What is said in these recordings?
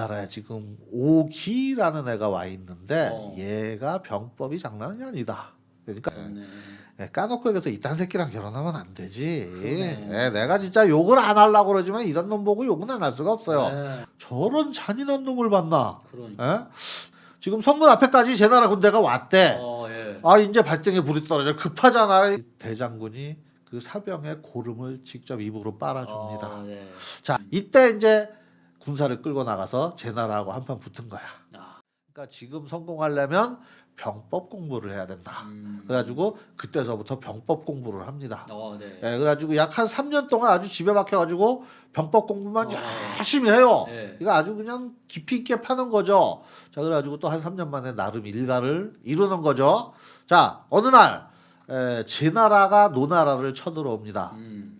우리나라에 지금 오기라는 애가 와 있는데 어. 얘가 병법이 장난이 아니다. 그러니까 좋네. 예, 까놓고 여기서 이딴 새끼랑 결혼하면 안 되지. 그러네. 예, 내가 진짜 욕을 안 하려고 그러지만 이런 놈 보고 욕은 안 할 수가 없어요. 네, 저런 잔인한 놈을 봤나? 그러니까. 예? 지금 성문 앞에까지 제 나라 군대가 왔대. 어, 예. 아 이제 발등에 불이 떨어져 급하잖아. 대장군이 그 사병의 고름을 직접 입으로 빨아줍니다. 어, 네. 자 이때 이제 군사를 끌고 나가서 제 나라하고 한판 붙은 거야. 아, 그러니까 지금 성공하려면 병법 공부를 해야 된다. 음. 그래가지고 그때서부터 병법 공부를 합니다. 어, 네. 예, 그래가지고 약 한 3년 동안 아주 집에 박혀가지고 병법 공부만 어. 열심히 해요. 네. 이거 아주 그냥 깊이 있게 파는 거죠. 자, 그래가지고 또 한 3년 만에 나름 일가를 이루는 거죠. 자, 어느 날, 에, 제 나라가 노나라를 쳐들어옵니다. 음.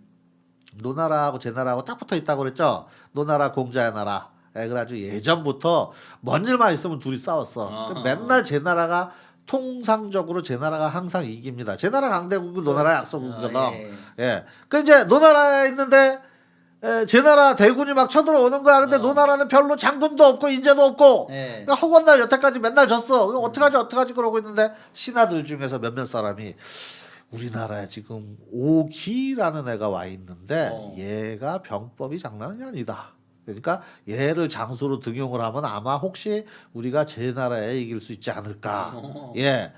노나라하고 제 나라하고 딱 붙어 있다고 그랬죠. 노나라 공자의 나라. 예, 그래가지고 예전부터 먼 일만 있으면 둘이 싸웠어. 아하. 맨날 제 나라가 통상적으로 제 나라가 항상 이깁니다. 제 나라 강대국이 노나라 약소국이거든. 아, 예. 예. 그 이제 노나라에 있는데 에, 제 나라 대군이 막 쳐들어오는 거야. 근데 어. 노나라는 별로 장군도 없고 인재도 없고. 예. 그러니까 허건날 여태까지 맨날 졌어. 어떡하지 어떡하지 그러고 있는데 신하들 중에서 몇몇 사람이 우리나라에 지금 오기라는 애가 와 있는데 어. 얘가 병법이 장난이 아니다. 그러니까 얘를 장수로 등용을 하면 아마 혹시 우리가 제 나라에 이길 수 있지 않을까. 어. 예.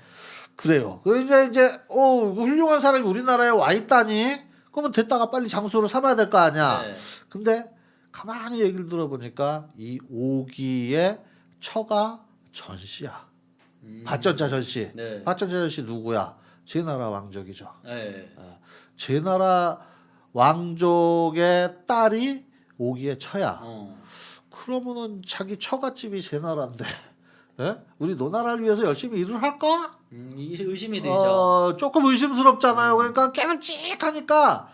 그래요. 그래서 이제 어 훌륭한 사람이 우리나라에 와 있다니. 그러면 됐다가 빨리 장수를 삼아야 될 거 아니야. 네. 근데 가만히 얘기를 들어보니까 이 오기의 처가 전씨야. 음. 밭전자 전씨. 네. 밭전자 전씨 누구야? 제 나라 왕족이죠. 예. 제 나라 왕족의 딸이 오기의 처야. 어. 그러면은 자기 처갓집이 제 나라인데, 예? 우리 노나라를 위해서 열심히 일을 할까? 음, 이 의심이 들죠. 어, 조금 의심스럽잖아요. 그러니까 깨름직하니까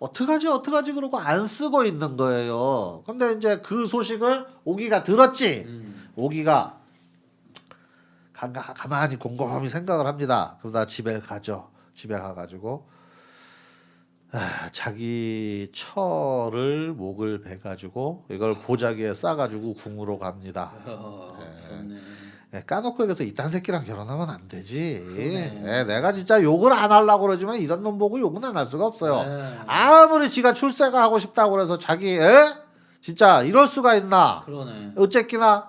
어떡하지 어떡하지 그러고 안 쓰고 있는 거예요. 근데 이제 그 소식을 오기가 들었지. 음. 오기가 가, 가만히 곰곰이 생각을 합니다. 그러다 집에 가죠. 집에 가가지고 아, 자기 처를 목을 베가지고 이걸 보자기에 싸가지고 궁으로 갑니다. 어, 예. 무섭네. 예, 까놓고 여기서 이딴 새끼랑 결혼하면 안 되지. 예, 내가 진짜 욕을 안 하려고 그러지만 이런 놈 보고 욕은 안 할 수가 없어요. 네. 아무리 지가 출세가 하고 싶다고 그래서 자기 에? 진짜 이럴 수가 있나? 그러네. 어쨌기나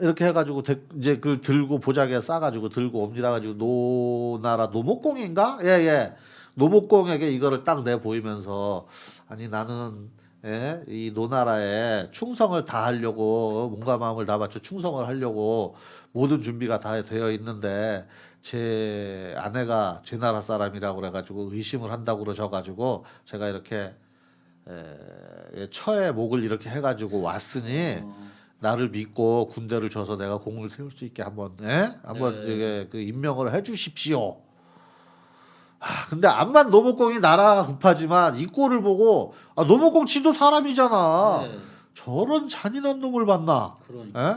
이렇게 해가지고 대- 이제 그 들고 보자기에 싸가지고 들고 옵니다. 가지고 노나라 노목공인가? 예 예. 노목공에게 이거를 딱 내 보이면서 아니 나는 예, 이 노나라에 충성을 다 하려고 몸과 마음을 다 바쳐 충성을 하려고 모든 준비가 다 되어 있는데 제 아내가 제 나라 사람이라고 그래가지고 의심을 한다고 그러셔가지고 제가 이렇게 에, 처에 목을 이렇게 해가지고 왔으니 어. 나를 믿고 군대를 줘서 내가 공을 세울 수 있게 한번 예? 한번 네. 이게 그 임명을 해주십시오. 아, 근데 암만 노목공이 나라가 급하지만 이 꼴을 보고 아, 노목공 지도 사람이잖아. 네. 저런 잔인한 놈을 봤나? 그러니까. 예?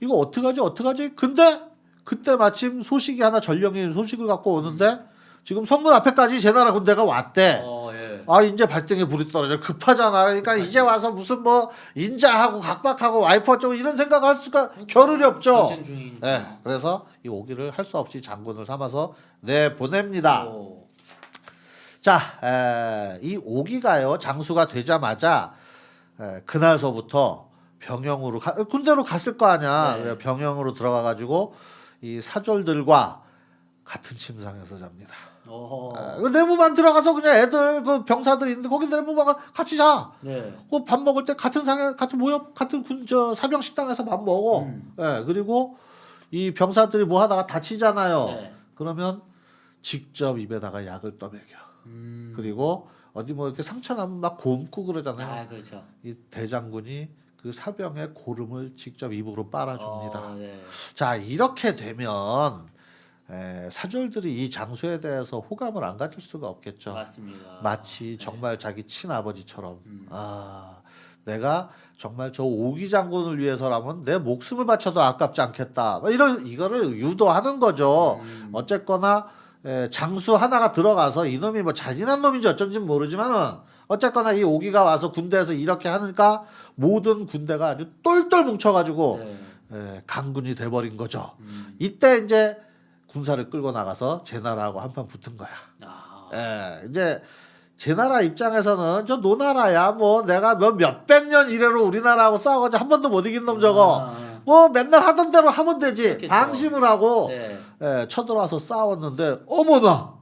이거 어떡하지 어떡하지? 근데 그때 마침 소식이 하나 전령이 소식을 갖고 오는데 지금 성문 앞에까지 제 나라 군대가 왔대. 어, 예. 아 이제 발등에 불이 떨어져 급하잖아. 그러니까 이제 와서 무슨 뭐 인자하고 각박하고 와이프 쪽 이런 생각할 수가 겨를이 없죠. 중이니까. 네, 그래서 이 오기를 할 수 없이 장군을 삼아서 내 보냅니다. 오. 자, 에, 이 오기가요 장수가 되자마자 에, 그날서부터 병영으로 가, 군대로 갔을 거 아니야. 네. 병영으로 들어가 가지고 이 사졸들과 같은 침상에서 잡니다. 어허. 에, 그 내무반 들어가서 그냥 애들 그 병사들 있는데 거기 내무반 같이 자. 네. 그밥 먹을 때 같은 상에 같은 모여 같은 군저 사병 식당에서 밥 먹어. 음. 예, 그리고 이 병사들이 뭐 하다가 다치잖아요. 네. 그러면 직접 입에다가 약을 떠먹여. 음. 그리고 어디 뭐 이렇게 상처 나면 막 곰고 그러잖아요. 아, 그렇죠. 이 대장군이 그 사병의 고름을 직접 입으로 빨아줍니다. 어, 네. 자 이렇게 되면 에, 사졸들이 이 장수에 대해서 호감을 안 가질 수가 없겠죠. 맞습니다. 마치 네. 정말 자기 친아버지처럼 음. 아 내가 정말 저 오기 장군을 위해서라면 내 목숨을 바쳐도 아깝지 않겠다 뭐 이런 이거를 유도하는 거죠 음. 어쨌거나 에, 장수 하나가 들어가서 이놈이 뭐 잔인한 놈인지 어쩐지 모르지만은 어쨌거나 이 오기가 와서 군대에서 이렇게 하니까 모든 군대가 아주 똘똘 뭉쳐가지고 네. 에, 강군이 돼버린 거죠. 음. 이때 이제 군사를 끌고 나가서 제 나라하고 한판 붙은 거야. 아. 예, 이제 제 나라 입장에서는 저 노나라야 뭐 내가 몇 몇백 년 이래로 우리나라하고 싸워가지고 한 번도 못 이긴 놈 저거 아. 뭐 맨날 하던 대로 하면 되지 그렇겠죠. 방심을 하고 네. 예, 쳐들어와서 싸웠는데 어머나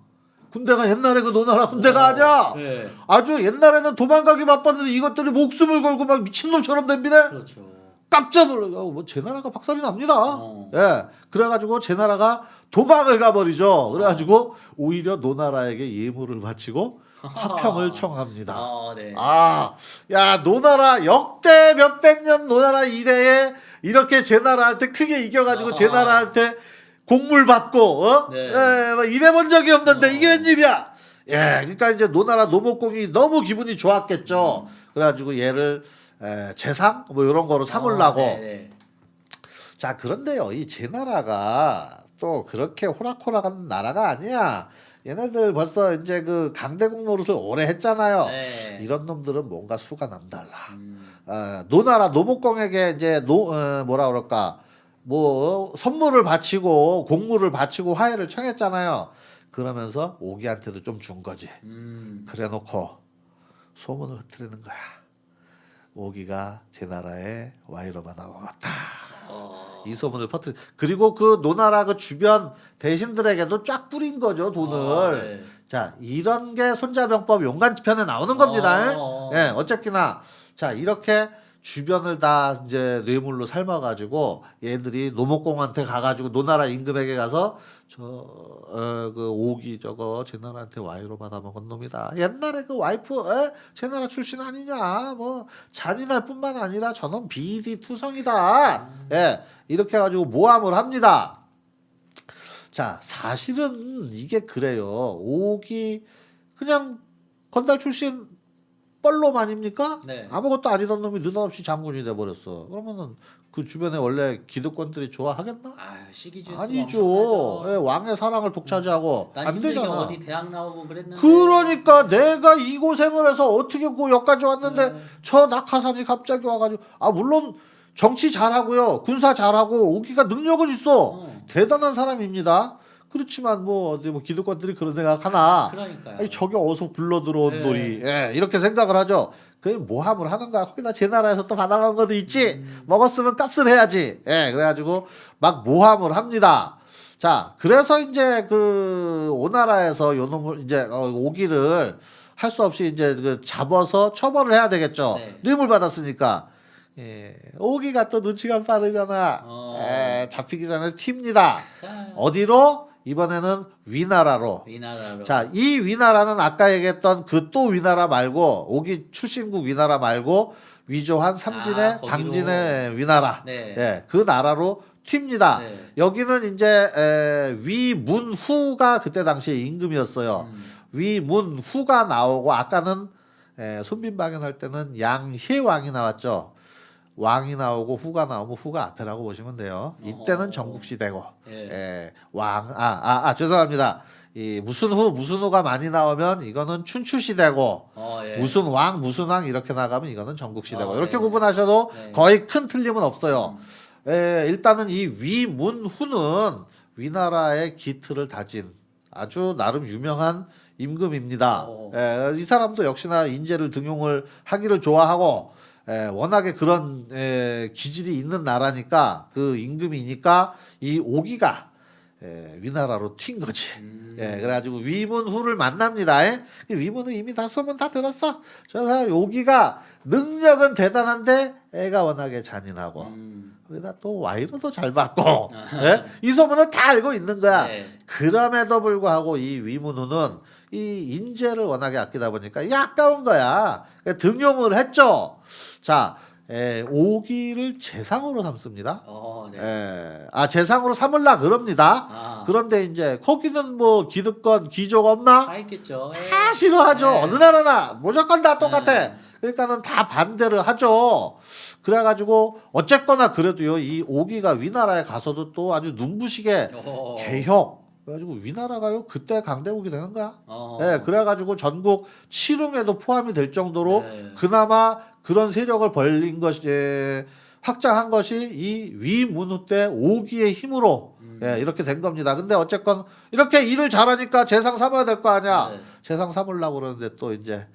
군대가 옛날에 그 노나라 군대가 아니야 네. 아주 옛날에는 도망가기 바빴는데 이것들이 목숨을 걸고 막 미친놈처럼 덤비네 그렇죠. 깜짝 놀라고 뭐 제 나라가 박살이 납니다 어. 예 그래가지고 제 나라가 도망을 가버리죠 그래가지고 오히려 노나라에게 예물을 바치고 화평을 청합니다 아, 네. 아, 야, 노나라 역대 몇백 년 노나라 이래에 이렇게 제 나라한테 크게 이겨가지고 제 아하. 나라한테 공물 받고, 어? 네. 예, 막 이래 본 적이 없는데 어. 이게 웬일이야? 예, 그러니까 이제 노나라 노목공이 너무 기분이 좋았겠죠. 그래가지고 얘를 에, 재상 뭐 이런 거로 삼으려고. 네, 네. 자, 그런데요, 이 제 나라가 또 그렇게 호락호락한 나라가 아니야. 얘네들 벌써 이제 그 강대국 노릇을 오래 했잖아요. 네. 이런 놈들은 뭔가 수가 남달라. 음. 어, 노나라 노목공에게 이제 노 어, 뭐라 그럴까 뭐 선물을 바치고 공물을 바치고 화해를 청했잖아요. 그러면서 오기한테도 좀 준 거지. 음. 그래놓고 소문을 흩트리는 거야. 오기가 제 나라에 와이로가 나왔다. 어. 이 소문을 퍼뜨리. 그리고 그 노나라 그 주변 대신들에게도 쫙 뿌린 거죠 돈을. 아, 네. 자 이런 게 손자병법 용간지편에 나오는 겁니다. 어. 예, 어쨌거나 자 이렇게 주변을 다 이제 뇌물로 삶아가지고 얘들이 노목공한테 가가지고 노나라 임금에게 가서 저그 오기 저거 제 나라한테 와이로 받아먹은 놈이다. 옛날에 그 와이프 에? 제 나라 출신 아니냐? 뭐 잔인할 뿐만 아니라 저놈 비디 투성이다. 예, 이렇게 해가지고 모함을 합니다. 자 사실은 이게 그래요. 오기 그냥 건달 출신 뻘놈 아닙니까? 네. 아무것도 아니던 놈이 느닷없이 장군이 돼버렸어. 그러면은 그 주변에 원래 기득권들이 좋아하겠나? 아유, 시기주 아니죠. 예, 왕의 사랑을 독차지하고 난 안 힘들게 되잖아. 어디 대학 나오고 그랬는데. 그러니까 내가 이 고생을 해서 어떻게 그 여기까지 왔는데 네. 저 낙하산이 갑자기 와가지고 아 물론 정치 잘하고요 군사 잘하고 오기가 능력은 있어 어. 대단한 사람입니다. 그렇지만 뭐 어디 뭐 기득권들이 그런 생각하나 그러니까요. 아니 저게 어디서 굴러 들어온 네. 놀이 예, 이렇게 생각을 하죠. 그게 모함을 하는 거야. 거기다 제 나라에서 또 받아간 것도 있지. 음. 먹었으면 값을 해야지. 예, 그래가지고 막 모함을 합니다. 자, 그래서 이제 그 오나라에서 요놈을 이제 어, 오기를 할 수 없이 이제 그 잡아서 처벌을 해야 되겠죠. 네. 뇌물 받았으니까. 예, 오기가 또 눈치가 빠르잖아. 어. 예, 잡히기 전에 튑니다. 아, 어디로? 이번에는 위나라로. 위나라로. 자, 이 위나라는 아까 얘기했던 그 또 위나라 말고 오기 출신국 위나라 말고 위조한 삼진의 아. 당진의 위나라. 네. 예, 그 나라로 튑니다. 네. 여기는 이제 에, 위문후가 그때 당시에 임금이었어요. 음. 위문후가 나오고 아까는 에, 손빈방연 할 때는 양희왕이 나왔죠. 왕이 나오고 후가 나오면 후가 앞에라고 보시면 돼요. 이때는 어. 전국시대고 예. 예, 왕, 아, 아, 아, 죄송합니다. 이 무슨 후, 무슨 후가 많이 나오면 이거는 춘추 시대고 어, 예. 무슨 왕, 무슨 왕 이렇게 나가면 이거는 전국 시대고 어, 이렇게 네. 구분하셔도 네. 거의 큰 틀림은 없어요. 음. 예, 일단은 이 위문후는 위나라의 기틀을 다진 아주 나름 유명한 임금입니다. 어. 예, 이 사람도 역시나 인재를 등용을 하기를 좋아하고 예, 워낙에 그런 예, 기질이 있는 나라니까 그 임금이니까 이 오기가 예, 위나라로 튄 거지. 음. 예, 그래가지고 위문후를 만납니다. 예? 위문은 이미 다 소문 다 들었어. 저 사람 오기가 능력은 대단한데 애가 워낙에 잔인하고 음. 거기다 또 와이로도 잘 받고 예? 이 소문을 다 알고 있는 거야. 네. 그럼에도 불구하고 이 위문후는 이 인재를 워낙에 아끼다 보니까 이 아까운 거야. 그러니까 등용을 했죠. 자, 에, 오기를 재상으로 삼습니다. 어, 네. 에, 아 재상으로 삼을라 그럽니다. 아. 그런데 이제 거기는 뭐 기득권 귀족 없나? 다 있겠죠. 예. 다 싫어하죠. 네. 어느 나라나 무조건 다 똑같아. 네. 그러니까는 다 반대를 하죠. 그래가지고 어쨌거나 그래도요 이 오기가 위나라에 가서도 또 아주 눈부시게 어. 개혁 그래가지고 위나라가요 그때 강대국이 되는 거야. 어. 예, 그래가지고 전국 칠흥에도 포함이 될 정도로 네. 그나마 그런 세력을 벌린 것이 예, 확장한 것이 이 위문후 때 오기의 힘으로 음. 예, 이렇게 된 겁니다. 근데 어쨌건 이렇게 일을 잘하니까 재상 삼아야 될 거 아니야. 네. 재상 삼으려고 그러는데 또 이제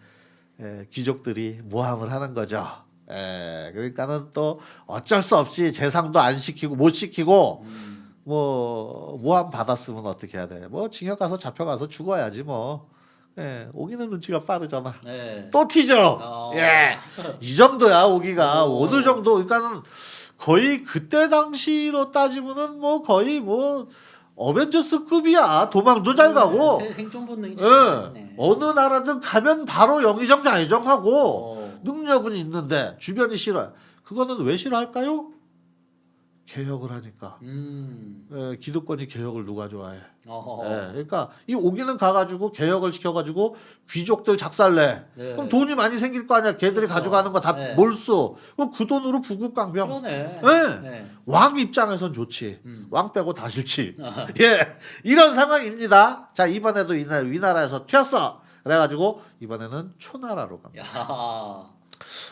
예, 귀족들이 모함을 하는 거죠. 예, 그러니까는 또 어쩔 수 없이 재상도 안 시키고 못 시키고 음. 뭐 모함 받았으면 어떻게 해야 돼? 뭐 징역 가서 잡혀가서 죽어야지 뭐. 예, 오기는 눈치가 빠르잖아. 네. 또 튀죠. 어. 예, 이 정도야 오기가 오. 어느 정도 그러니까는 거의 그때 당시로 따지면은 뭐 거의 뭐 어벤져스급이야. 도망도 잘 가고. 네, 생존 본능이 예, 잘 네. 어느 나라든 가면 바로 영의정 자의정하고 어. 능력은 있는데 주변이 싫어요. 그거는 왜 싫어할까요? 개혁을 하니까. 음. 예, 기득권이 개혁을 누가 좋아해? 어허. 예, 그러니까 이 오기는 가가지고 개혁을 시켜가지고 귀족들 작살내. 네. 그럼 돈이 많이 생길 거 아니야. 걔들이 그렇죠. 가져가는 거 다 네. 몰수. 그럼 그 돈으로 부국강병. 그러네. 네. 네. 왕 입장에선 좋지. 음. 왕 빼고 다 싫지. 예, 이런 상황입니다. 자 이번에도 이 나 위나라에서 튀었어. 그래가지고 이번에는 초나라로 갑니다. 야.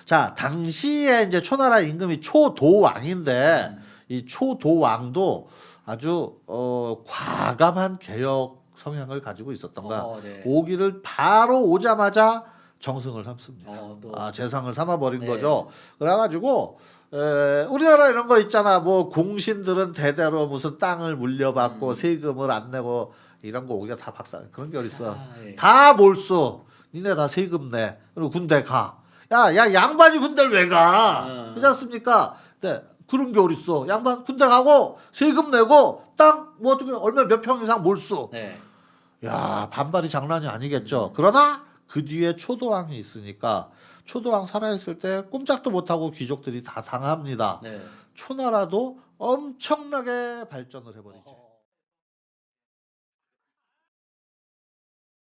자 당시에 이제 초나라 임금이 초도왕인데 음. 이 초도왕도 아주 어, 과감한 개혁 성향을 가지고 있었던가. 어, 네. 오기를 바로 오자마자 정승을 삼습니다. 어, 또. 아 재상을 삼아버린 네. 거죠. 그래가지고 에, 우리나라 이런 거 있잖아. 뭐 공신들은 대대로 무슨 땅을 물려받고 음. 세금을 안 내고 이런 거 오기가 다 박사 그런 게 어딨어. 아, 예. 다 몰수. 니네 다 세금 내. 그리고 군대 가. 야, 야 양반이 군대를 왜 가? 음. 그렇지 않습니까? 네. 그런 게 어딨어. 양반 군대 가고 세금 내고 땅 뭐 어떻게 얼마 몇 평 이상 몰수. 네. 야 반발이 장난이 아니겠죠. 그러나 그 뒤에 초도왕이 있으니까 초도왕 살아있을 때 꼼짝도 못하고 귀족들이 다 당합니다. 네. 초나라도 엄청나게 발전을 해버리죠.